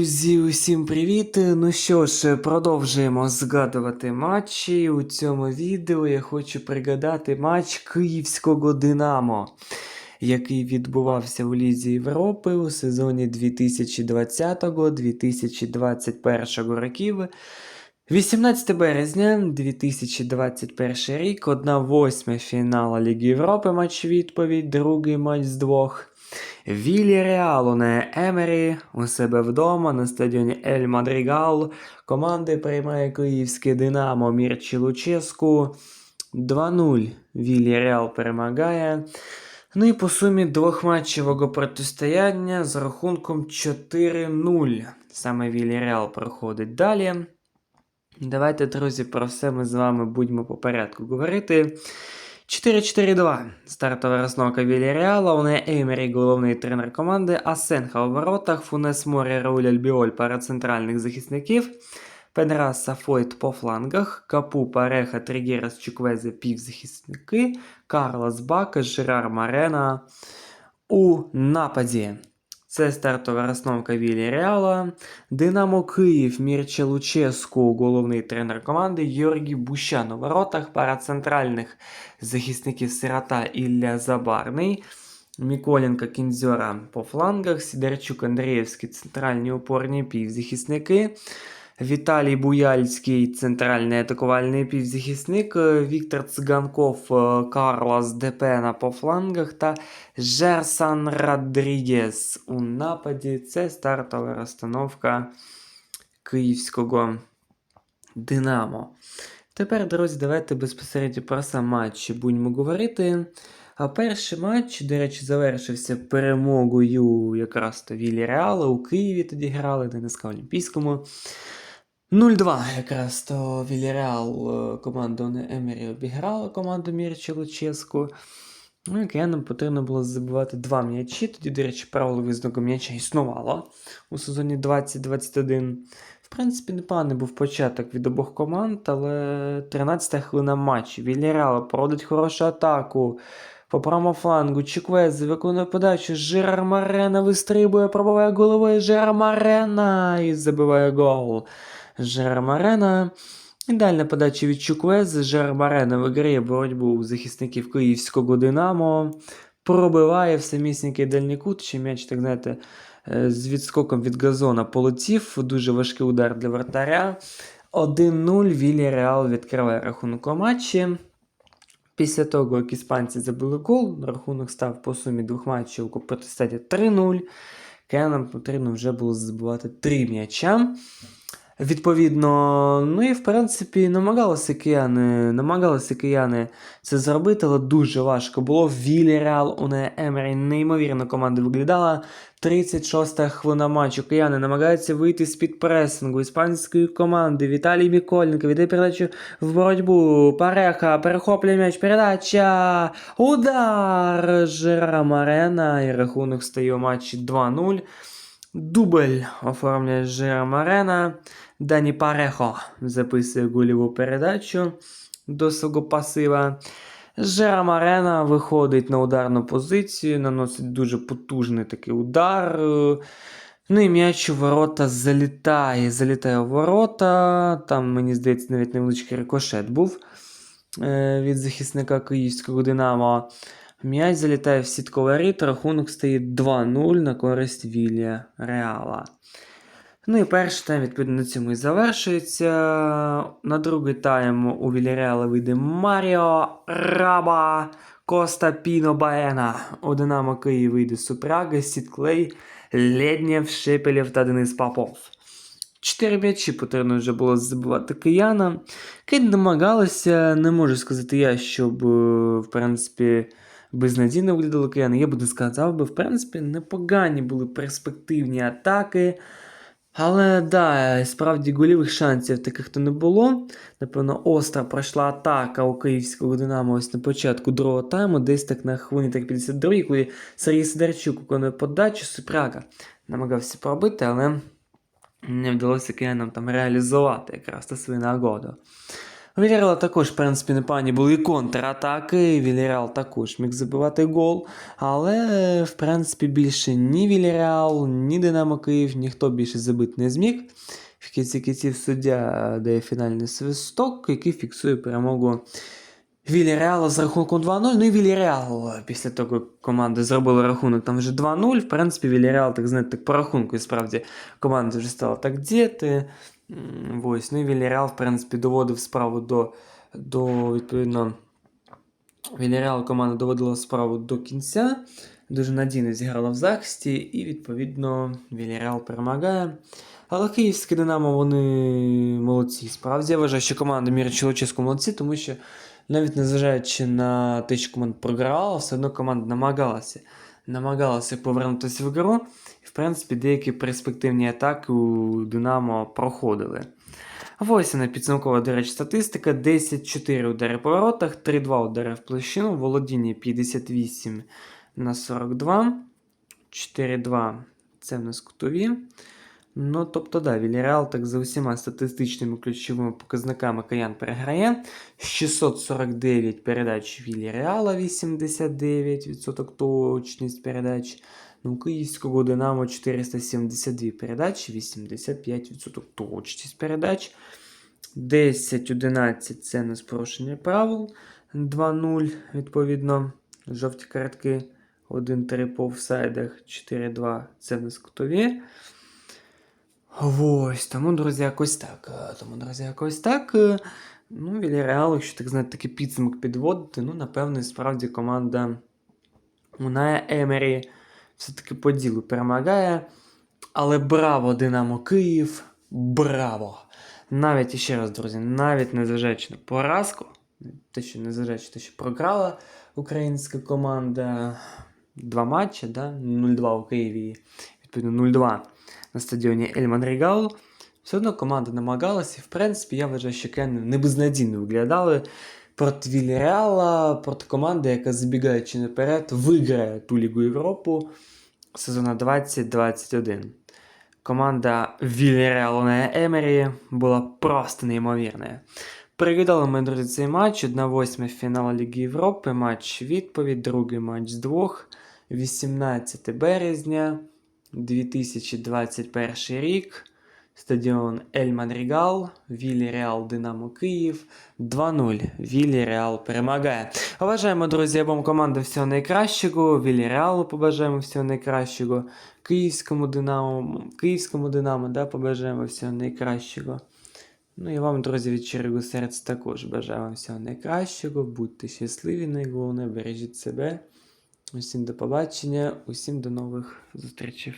Друзі, усім привіт! Ну що ж, продовжуємо згадувати матчі. У цьому відео я хочу пригадати матч Київського Динамо, який відбувався у Лізі Європи у сезоні 2020-2021 років. 18 березня 2021 рік, 1-8 фінала Ліги Європи матч відповідь, другий матч з двох. Вільяреалу на Емері у себе вдома на стадіоні Ель Мадрігал. Команди приймає київське Динамо Мірчі Луческу. 2-0 Вільяреал перемагає. Ну і по сумі двохматчевого протистояння з рахунком 4-0. Саме Вільяреал проходить далі. Давайте, друзі, про все ми з вами будемо по порядку говорити. 4-4-2. Стартова розновка Вільяреала, Уне Еймері, головний тренер команди, Асенха у воротах, Фунес Морі, Рауль Альбіоль пара захисників, Пенраса Фойт по флангах, Капу, Пареха, Трігерас, Чуквезе, півзахисники, Карлос Бака, Жерар Марена у нападі. Це стартова розновка Вільяреала. Динамо Київ, Мірче Луческу, головний тренер команди, Георгій Бущан у воротах, пара центральних захисників Сирота Ілля Забарний, Міколенко Кінзьора по флангах, Сідерчук Андрієвський центральні опорні півзахисники. Віталій Буяльський, центральний атакувальний півзахисник, е, Віктор Циганков, е, Карлос Депена по флангах та Жерсан Родрігес у нападі. Це стартова розстановка київського Динамо. Тепер, друзі, давайте безпосередньо про сам матч будемо говорити. А перший матч, до речі, завершився перемогою якраз то Вілі Реала у Києві тоді грали, де Олімпійському. 0-2 якраз то Вільяреал команду не Емері обіграла команду Мірча Луческу. Ну, і киянам потрібно було забивати два м'ячі. Тоді, до речі, правило визнаку м'яча існувало у сезоні 2021. В принципі, непоганий був початок від обох команд, але 13-та хвилина матчу. Вільяреал проводить хорошу атаку. По правому флангу Чіквез виконує подачу. Жерар Марена вистрибує, пробиває головою Жерар Марена і забиває гол. Жерар Марена. Ідеальна подача від Чуквези. Жерар Марена виграє боротьбу захисників київського Динамо. Пробиває в самісінький дальній кут, чи м'яч, так знаєте, е, з відскоком від газона полетів. Дуже важкий удар для вратаря. 1-0 Вілі Реал відкриває рахунок у матчі. Після того, як іспанці забили гол, рахунок став по сумі двох матчів у протистояті 3-0. Киянам потрібно вже було забивати 3 м'яча. Відповідно, ну і в принципі намагалися кияни, намагалися кияни це зробити, але дуже важко було. Вільяреал у Емері неймовірно команда виглядала. 36-та хвилина матчу. Кияни намагаються вийти з-під пресингу іспанської команди. Віталій Міколенко віддає передачу в боротьбу. Пареха перехоплює м'яч. Передача. Удар Жерара Марена. І рахунок стає у матчі 2-0. Дубль оформляє Жера Марена. Дані Парехо записує гольову передачу до свого пасива. Жера Марена виходить на ударну позицію, наносить дуже потужний такий удар. Ну і м'яч у ворота залітає. Залітає у ворота. Там, мені здається, навіть невеличкий рикошет був е, від захисника київського Динамо. М'яч залітає в сітковий рит, рахунок стає 2-0 на користь Вілля Реала. Ну і перший тайм, відповідно, на цьому і завершується. На другий тайм у Вільяреала вийде Маріо Раба Коста Піно Баена. У Динамо Київ вийде Супряга, Сітклей, Леднєв, Шепелєв та Денис Попов. Чотири м'ячі потрібно вже було забивати кияна. Київ намагалися, не можу сказати я, щоб, е, в принципі, безнадійно виглядали кияни. Я би сказав би, в принципі, непогані були перспективні атаки. Але да, справді голівих шансів таких то не було. Напевно, остра пройшла атака у київського Динамо ось на початку другого тайму, десь так на хвилині так 52 коли Сергій Сидорчук виконує подачу, Супряга намагався пробити, але не вдалося киянам там реалізувати якраз та свою нагоду. У також, в принципі, непогані були контратаки. Вільяреал також міг забивати гол. Але, в принципі, більше ні Вільяреал, ні Динамо Київ, ніхто більше забити не зміг. В кінці кінців суддя дає фінальний свисток, який фіксує перемогу Вільяреала з рахунком 2-0. Ну і Вільяреал після того, як команди зробили рахунок там вже 2-0. В принципі, Вільяреал, так знаєте, так по рахунку, і справді команда вже стала так діяти. Ось, ну і Вільяреал, в принципі, доводив справу до, до відповідно. Вільяреал команда доводила справу до кінця. Дуже надійно зіграла в захисті, і, відповідно, Вільяреал перемагає. Але київське Динамо, вони молодці. Справді я вважаю, що команда Міра Чолоческу молодці, тому що навіть незважаючи на те, що команда програвала, все одно команда намагалася. Намагалася повернутися в гру. І, в принципі, деякі перспективні атаки у Динамо проходили. Ось вона підсумкова, до речі, статистика: 10-4 удари по воротах, 3-2 удари в площину, володіння 58 на 42, 4-2 це в нас кутові. Ну, тобто, да, Вільяреал так за усіма статистичними ключовими показниками Каян переграє. 649 передач Вільяреала, 89% точність передач. Ну, київського Динамо 472 передачі, 85% точність передач. 10-11 це не порушення правил. 2-0, відповідно, жовті картки. 1-3 по офсайдах, 4-2 це в нас кутові. Ось, тому, друзі, якось так. Е, Тому, друзі, якось так. Е, Ну, Вільяреал, якщо так знаєте, такий підсумок підводити, ну, напевно, справді команда Уная Емері все-таки по ділу перемагає. Але браво, Динамо Київ! Браво! Навіть іще раз, друзі, навіть незважаючи на поразку, те, що незважаючи те, що програла українська команда два матчі, да? 0-2 у Києві, відповідно 0-2 на стадіоні Ельман Рігал. Все одно команда намагалася, і в принципі, я вважаю, що Кен не безнадійно виглядали проти Вільяреала, проти команди, яка забігаючи наперед, виграє ту Лігу Європу сезону 2021. Команда Вільяреалу на Емері була просто неймовірною. Переглядали ми, друзі, цей матч. 1-8 фінал Ліги Європи, матч відповідь, другий матч з двох. 18 березня 2021 рік. Стадіон Ельман Рігал, Вілі Реал Динамо Київ 2-0. Вілі Реал перемагає. Побажаємо, друзі, обом командам всього найкращого. Вілі Реалу побажаємо всього найкращого. Київському Динамо, Київському Динамо, да, побажаємо всього найкращого. Ну і вам, друзі, від щирого серця також бажаю вам всього найкращого. Будьте щасливі, найголовніше, бережіть себе. Усім до побачення, усім до нових зустрічей.